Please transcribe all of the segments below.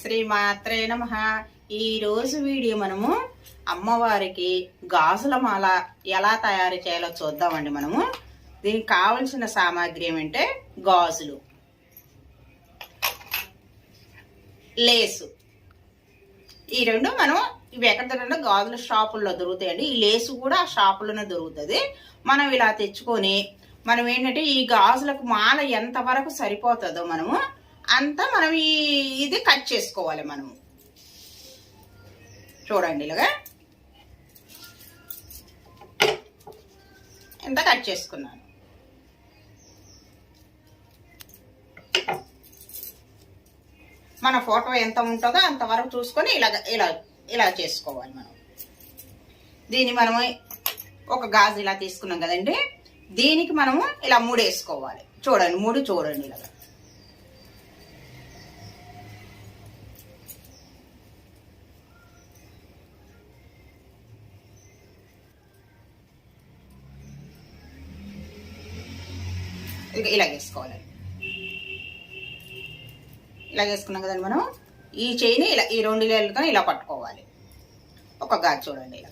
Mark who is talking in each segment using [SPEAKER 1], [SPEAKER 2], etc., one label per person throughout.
[SPEAKER 1] శ్రీమాత్రే నమ. ఈ రోజు వీడియో మనము అమ్మవారికి గాజుల మాల ఎలా తయారు చేయాలో చూద్దామండి మనము. దీనికి కావలసిన సామాగ్రి ఏమంటే గాజులు. లేసు. ఈ రెండు మనం ఇవి ఎక్కడ దొరుకుతుందో గాజుల షాపుల్లో దొరుకుతాయండి. ఈ లేసు కూడా ఆ షాపులోనే దొరుకుతుంది. మనం ఇలా తెచ్చుకొని మనం ఏంటంటే ఈ గాజులకు మాల ఎంతవరకు సరిపోతుందో మనము అంతా మనం ఈ ఇది కట్ చేసుకోవాలి మనము. చూడండి ఇలాగా. ఎంత కట్ చేసుకున్నాను? మన ఫోటో ఎంత ఉంటుందో అంతవరకు చూసుకొని ఇలా ఇలా ఇలా చేసుకోవాలి మనం. దీన్ని మనము ఒక గాజు ఇలా తీసుకున్నాం కదండి. దీనికి మనము ఇలా మూడు వేసుకోవాలి చూడండి మూడు చూడండి ఇలాగా. ఇక ఇలా వేసుకోవాలి ఇలా చేసుకున్నాం కదండి మనం. ఈ చేయిని ఇలా ఈ రెండు ఇళ్ళతో ఇలా పట్టుకోవాలి. ఒక గాజు చూడండి ఇలా.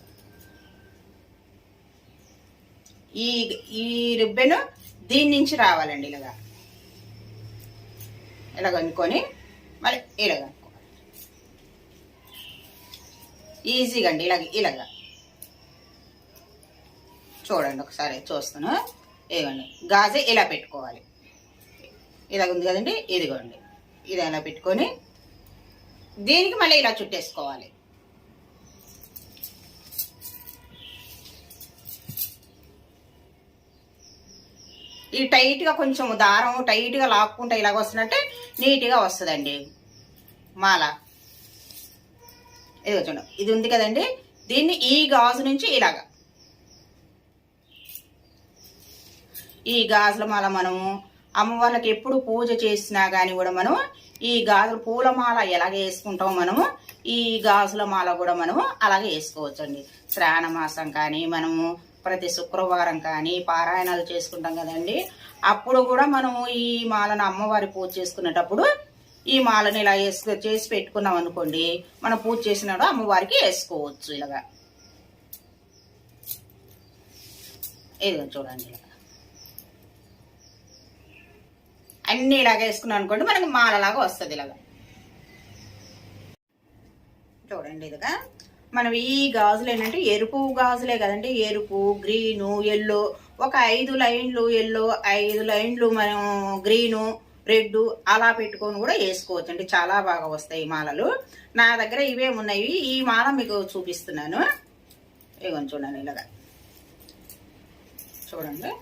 [SPEAKER 1] ఈ ఈ రిబ్బెన్ దీని నుంచి రావాలండి ఇలాగా. ఇలా కనుక్కొని మళ్ళీ ఇలా కనుక్కోవాలి. ఈజీగా అండి ఇలాగ ఇలాగా. చూడండి ఒకసారి చూస్తాను ఇదిగోండి. గాజు ఇలా పెట్టుకోవాలి. ఇలాగ ఉంది కదండి? ఇదిగోండి. ఇది ఇలా పెట్టుకొని దీనికి మళ్ళీ ఇలా చుట్టేసుకోవాలి. ఈ టైట్గా కొంచెం దారం టైట్గా లాక్కుంటే ఇలాగ వస్తుందంటే నీట్గా వస్తుందండి. మాల. ఇది చూడండి. ఇది ఉంది కదండి? దీన్ని ఈ గాజు నుంచి ఇలాగా. ఈ గాజుల మాల మనము అమ్మవార్లకి ఎప్పుడు పూజ చేసినా కానీ కూడా మనం ఈ గాజుల పూల మాల ఎలాగ వేసుకుంటాం మనము ఈ గాజుల మాల కూడా మనము అలాగే వేసుకోవచ్చండి. శ్రావణ మాసం కానీ మనము ప్రతి శుక్రవారం కానీ పారాయణాలు చేసుకుంటాం కదండి. అప్పుడు కూడా మనము ఈ మాలను అమ్మవారి పూజ చేసుకునేటప్పుడు ఈ మాలను ఇలా వేసుకు చేసి పెట్టుకున్నాం అనుకోండి మనం పూజ చేసినప్పుడు అమ్మవారికి వేసుకోవచ్చు ఇలాగా. ఏదో చూడండి ఇలా. అన్ని ఇలాగ వేసుకున్నాం అనుకోండి మనకి మాలలాగా వస్తుంది ఇలాగా. చూడండి ఇదిగా. మనం ఈ గాజులు ఏంటంటే ఎరుపు గాజులే కదండి. ఎరుపు గ్రీను ఎల్లో ఒక ఐదు లైన్లు ఎల్లో ఐదు లైన్లు మనం గ్రీను రెడ్ అలా పెట్టుకొని కూడా వేసుకోవచ్చు అండి చాలా బాగా వస్తాయి మాలలు. నా దగ్గర ఇవే ఉన్నాయి. ఈ మాల మీకు చూపిస్తున్నాను. ఇగోండి చూడండి ఇలాగా. చూడండి.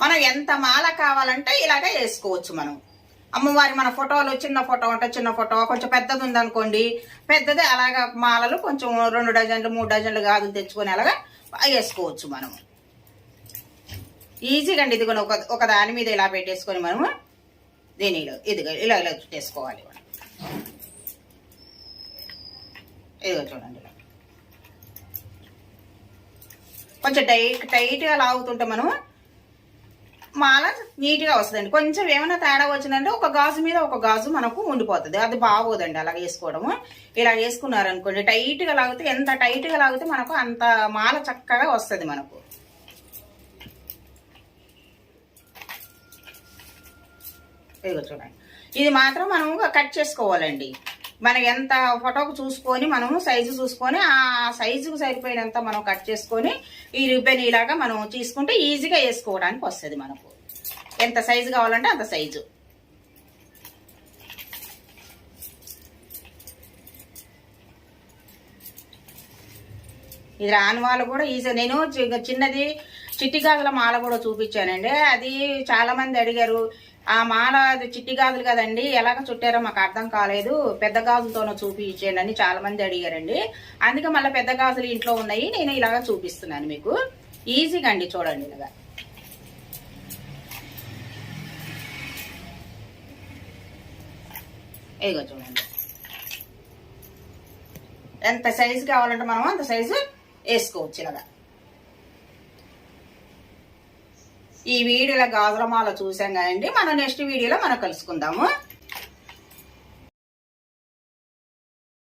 [SPEAKER 1] మనం ఎంత మాల కావాలంటే ఇలాగ వేసుకోవచ్చు మనం. అమ్మవారి మన ఫోటోలు చిన్న ఫోటో అంటే చిన్న ఫోటో కొంచెం పెద్దది ఉందనుకోండి పెద్దది అలాగ మాలలు కొంచెం రెండు డజన్లు మూడు డజన్లు గాజులు తెచ్చుకొని అలాగా వేసుకోవచ్చు మనం ఈజీగా అండి ఇదిగో ఒక ఒక దాని మీద ఇలా పెట్టేసుకొని మనము దీనిలో ఇదిగో ఇలా ఇలా చేసుకోవాలి ఇదిగో చూడండి కొంచెం టైట్ టైట్గా లాగుతుంటే మనం మాల నీట్గా వస్తుందండి. కొంచెం ఏమైనా తేడా వచ్చిందంటే ఒక గాజు మీద ఒక గాజు మనకు ఉండిపోతుంది. అది బాగోదండి అలా వేసుకోవడము. ఇలా వేసుకున్నారనుకోండి టైట్గా లాగితే ఎంత టైట్గా లాగితే మనకు అంత మాల చక్కగా వస్తుంది మనకు. ఇదిగో చూడండి. ఇది మాత్రం మనము కట్ చేసుకోవాలండి. మనం ఎంత ఫోటోకు చూసుకొని మనము సైజు చూసుకొని ఆ సైజుకు సరిపోయినంత మనం కట్ చేసుకొని ఈ రిబ్బన్ ఇలాగా మనం తీసుకుంటే ఈజీగా వేసుకోవడానికి వస్తుంది మనకు. ఎంత సైజు కావాలంటే అంత సైజు. ఇది రాని వాళ్ళు కూడా ఈజీ. నేను చి- చిన్నది చిట్టి గాజుల మాల కూడా చూపించానండి. అది చాలా మంది అడిగారు ఆ మాల అది చిట్టి గాజులు కదండి ఎలాగ చుట్టారో మాకు అర్థం కాలేదు పెద్ద గాజులతోనో చూపించండి అని చాలా మంది అడిగారండి. అందుకే మళ్ళీ పెద్ద గాజులు ఇంట్లో ఉన్నాయి నేను ఇలాగ చూపిస్తున్నాను మీకు. ఈజీగా అండి చూడండి ఇలాగా. ఇదిగో చూడండి. ఎంత సైజు కావాలంటే మనం అంత సైజు వేసుకోవచ్చు ఇలాగా. ఈ వీడియోలో గాజుల చూసాం కదండి. మనం నెక్స్ట్ వీడియోలో మనం కలుసుకుందాము.